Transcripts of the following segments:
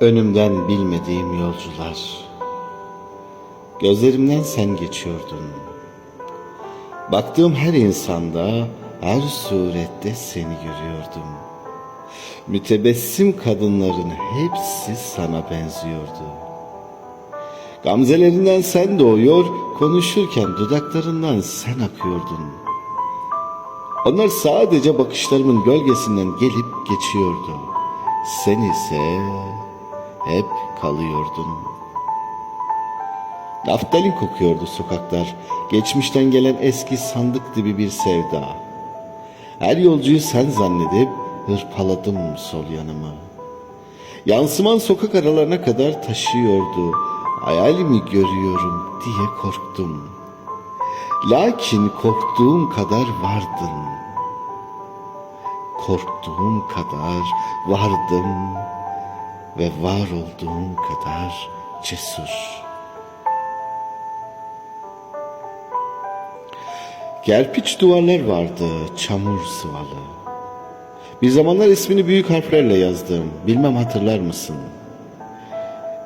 Önümden bilmediğim yolcular. Gözlerimden sen geçiyordun. Baktığım her insanda, her surette seni görüyordum. Mütebessim kadınların hepsi sana benziyordu. Gamzelerinden sen doğuyor, konuşurken dudaklarından sen akıyordun. Onlar sadece bakışlarımın gölgesinden gelip geçiyordu. Sen ise hep kalıyordun. Naftalin kokuyordu sokaklar. Geçmişten gelen eski sandık gibi bir sevda. Her yolcuyu sen zannedip hırpaladım sol yanımı. Yansıman sokak aralarına kadar taşıyordu. Hayalimi görüyorum diye korktum. Lakin korktuğum kadar vardın. Korktuğum kadar vardım ve var olduğum kadar cesur. Kerpiç duvarlar vardı, çamur sıvalı. Bir zamanlar ismini büyük harflerle yazdım. Bilmem hatırlar mısın?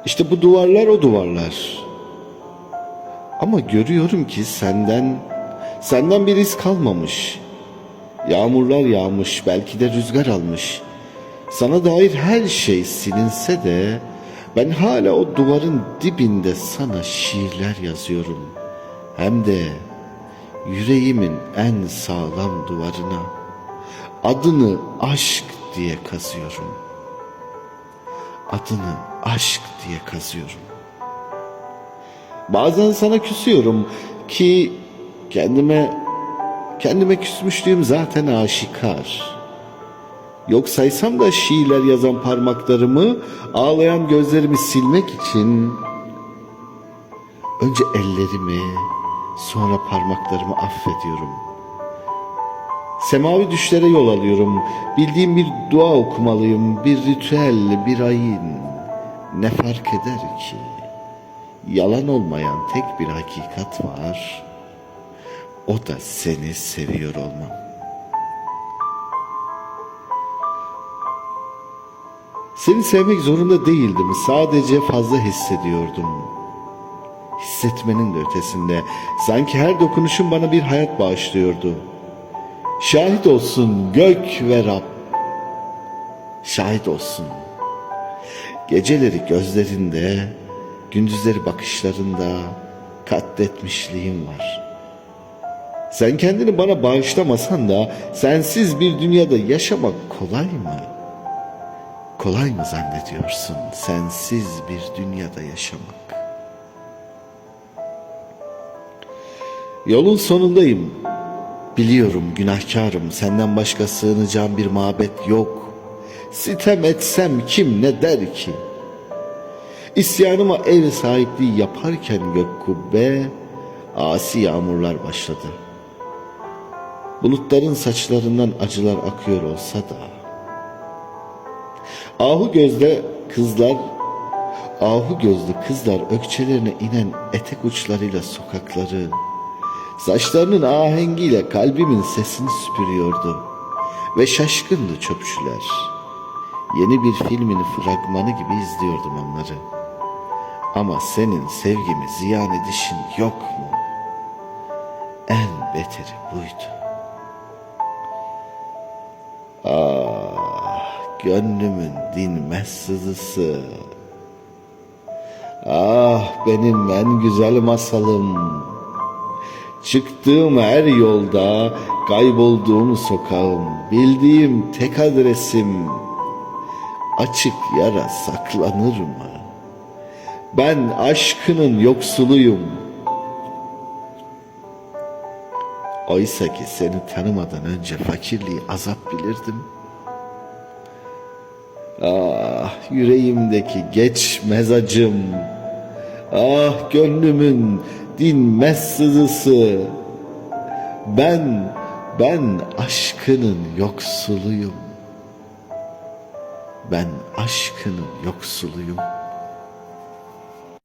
İşte bu duvarlar o duvarlar. Ama görüyorum ki senden senden bir iz kalmamış. Yağmurlar yağmış, belki de rüzgar almış. Sana dair her şey silinse de ben hala o duvarın dibinde sana şiirler yazıyorum. Hem de yüreğimin en sağlam duvarına adını aşk diye kazıyorum. Adını aşk diye kazıyorum. Bazen sana küsüyorum ki kendime kendime küsmüşlüğüm zaten aşikar. Yok saysam da şiirler yazan parmaklarımı, ağlayan gözlerimi silmek için önce ellerimi, sonra parmaklarımı affediyorum. Semavi düşlere yol alıyorum. Bildiğim bir dua okumalıyım, bir ritüel, bir ayin. Ne fark eder ki? Yalan olmayan tek bir hakikat var. O da seni seviyor olmam. Seni sevmek zorunda değildim. Sadece fazla hissediyordum. Hissetmenin de ötesinde sanki her dokunuşun bana bir hayat bağışlıyordu. Şahit olsun gök ve Rab. Şahit olsun. Geceleri gözlerinde, gündüzleri bakışlarında katletmişliğim var. Sen kendini bana bağışlamasan da sensiz bir dünyada yaşamak kolay mı? Kolay mı zannediyorsun sensiz bir dünyada yaşamak? Yolun sonundayım. Biliyorum günahkarım senden başka sığınacağım bir mabet yok. Sitem etsem kim ne der ki? İsyanıma ev sahipliği yaparken gök kubbe asi yağmurlar başladı. Bulutların saçlarından acılar akıyor olsa da Ahu gözle kızlar Ahu gözlü kızlar ökçelerine inen etek uçlarıyla sokakları. Saçlarının ahengiyle kalbimin sesini süpürüyordu Ve şaşkındı çöpçüler. Yeni bir filmin fragmanı gibi izliyordum onları. Ama senin sevgimi ziyan edişin yok mu? En beteri buydu. Ah gönlümün dinmez sızısı Ah benim en güzel masalım Çıktığım her yolda kaybolduğum sokağım Bildiğim tek adresim Açık yara saklanır mı? Ben aşkının yoksuluyum Oysa ki seni tanımadan önce fakirliği azap bilirdim. Ah yüreğimdeki geçmez acım. Ah gönlümün dinmez sızısı. Ben, ben aşkının yoksuluyum. Ben aşkının yoksuluyum.